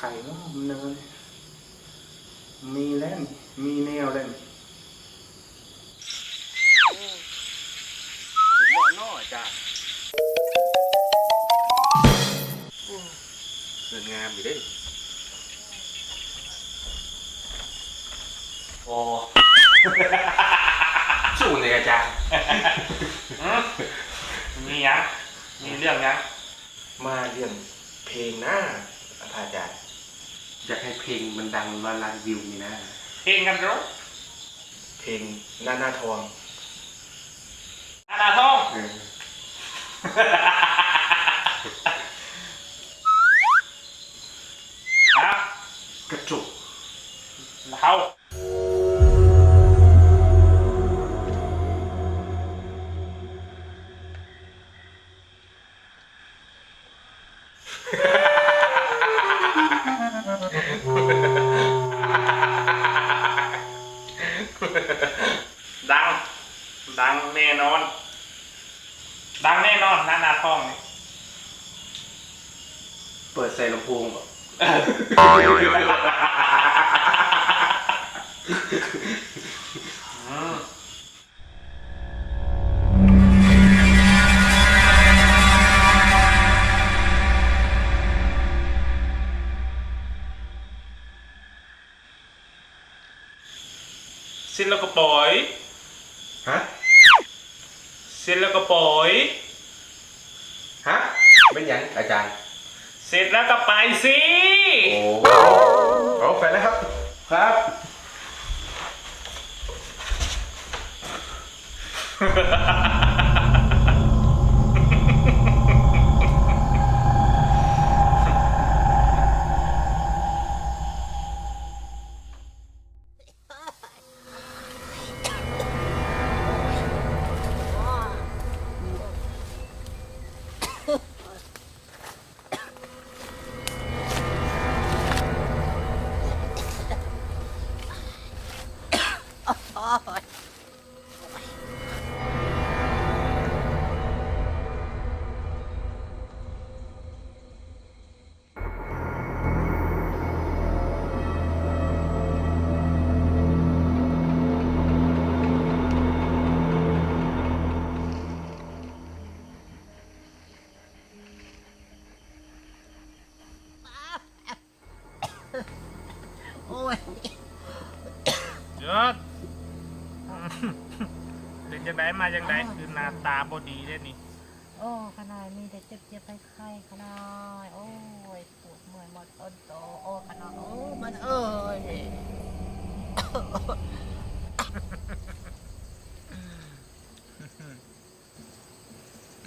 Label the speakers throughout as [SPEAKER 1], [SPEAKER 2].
[SPEAKER 1] เนินมีเล่น มีแนวเล่น
[SPEAKER 2] ผมบอกน้อจ้ะ
[SPEAKER 1] เดินงามอยู่เด้
[SPEAKER 2] โอ้
[SPEAKER 1] สู้เลยอาจารย์
[SPEAKER 2] มีหยังมีเรื่องหยัง
[SPEAKER 1] มาเรื่องเพลงหน้าอาจารย์
[SPEAKER 3] อยากให้เพลงมันดังล้านล้านวิวนี่นะ
[SPEAKER 2] เพลงกันรู้
[SPEAKER 1] เพลงหน้าหน้าทอง
[SPEAKER 2] อาณาทอง
[SPEAKER 3] เออ
[SPEAKER 2] ครับ
[SPEAKER 3] กระจุก
[SPEAKER 2] เรา น่นอน ดังแน่นอนนานาทองนี่
[SPEAKER 3] เปิดใส่ลำโพงแบบ
[SPEAKER 2] อืมเส้นแล้วก็ปล่อย
[SPEAKER 3] ฮะ
[SPEAKER 2] เส้นแล้วก็ปล่อย
[SPEAKER 3] ฮะเป็นหยังอาจารย์
[SPEAKER 2] เสร็จแล้วก็ไปสิ
[SPEAKER 3] โอ้เอาไปแล้วครับ ครับ
[SPEAKER 4] โอ้ย
[SPEAKER 2] เยอะเด็กจังไดมาจังไดคือหน้าตาบดีเด้นี่
[SPEAKER 4] โอ้ขนาดมีแต่เจ็บเจ็บไปไข้ขนาดโอ้ยปวดเมื่อยหมดต้นโตโอ้ขนาดโอ้มันเอ้ย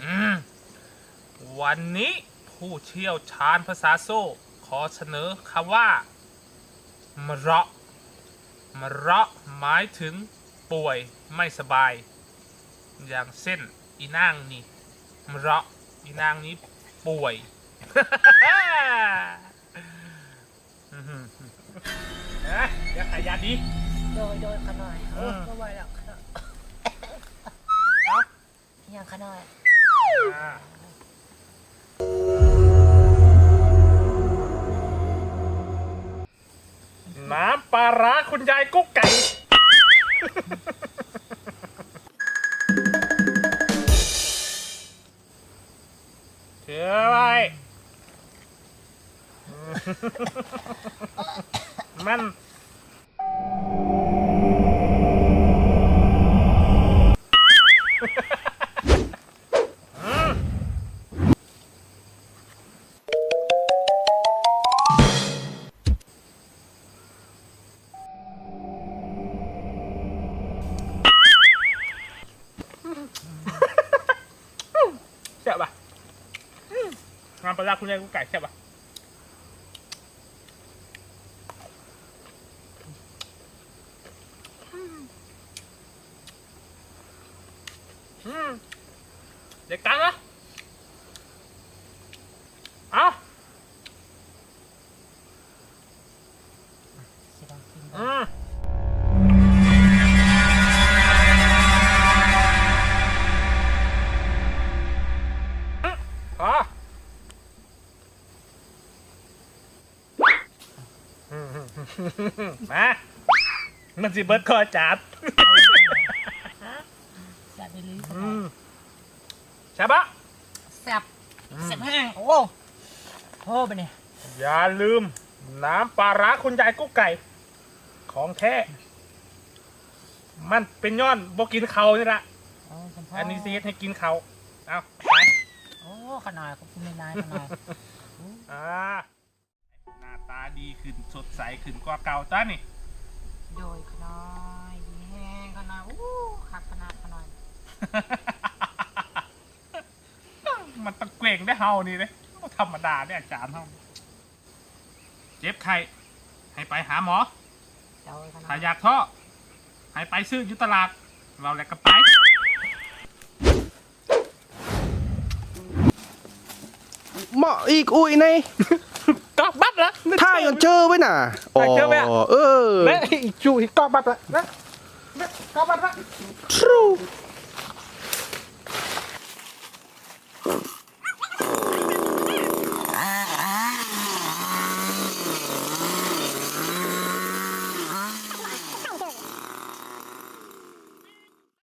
[SPEAKER 2] อืมวันนี้ผู้เชี่ยวชาญภาษาโซ่ ขอเสนอคำว่ามะเราะมะเราะหมายถึง ป่วยไม่สบาย อย่างเช่นอีนางนี่มะเราะอีนางนี้ป่วยเอ๊ะอย่าขยันดิ
[SPEAKER 4] โดยโดยขนาดเออ
[SPEAKER 2] เออ
[SPEAKER 4] ก็ไหวแล้วขนาด
[SPEAKER 2] เอ้า
[SPEAKER 4] ยังขนาด
[SPEAKER 2] อ่าน้ำปลาร้าคุณยายกุ๊กไก่เถือไว้ มัน งานปลาร้าคุณยายกุ๊กไก่ใช่ปะอืมเด็กกันนะ มามันสิเบิดคอจัด
[SPEAKER 4] แซ่บไปเลย
[SPEAKER 2] อืมใช่ปะ
[SPEAKER 4] แซ่บแซ่บแห้งโอ้โหไปเนี่ย
[SPEAKER 2] อย่าลืม น้ำปลาร้าคุณยายกุ๊กไก่ ของแท้ มันเป็นย้อนบ่กินเขานี่ละ
[SPEAKER 4] โอ้คุณพ่อ
[SPEAKER 2] อั
[SPEAKER 4] อั
[SPEAKER 2] นนี้ซีให้กินเขาเอาไป
[SPEAKER 4] โอ้ขนาดขอบคุณนายขนาด
[SPEAKER 2] อ่าหน้าตา ดีขึ้นสดใสขึ้นกว่าเก่าต้านี่
[SPEAKER 4] โดยขนาดดีแห้งขนาดอู้ขัดขนาดขนาด
[SPEAKER 2] มันตะเกว่งได้เฮานี่เลยธรรมดาได้อาจารย์เฮาเจ็บไข้ให้ไปหาหมอ
[SPEAKER 4] โดยขนา
[SPEAKER 2] ถ้า
[SPEAKER 4] ด
[SPEAKER 2] อยากท่อให้ไปซื้ออยุตลาด เราแหละก็ไป
[SPEAKER 3] เหมาะอีกอุ้ยใน
[SPEAKER 2] có bắt đó thai còn chơi với nà thai chơi với à ừ đấy chú thì có bắt đó đấy có bắt đó
[SPEAKER 3] true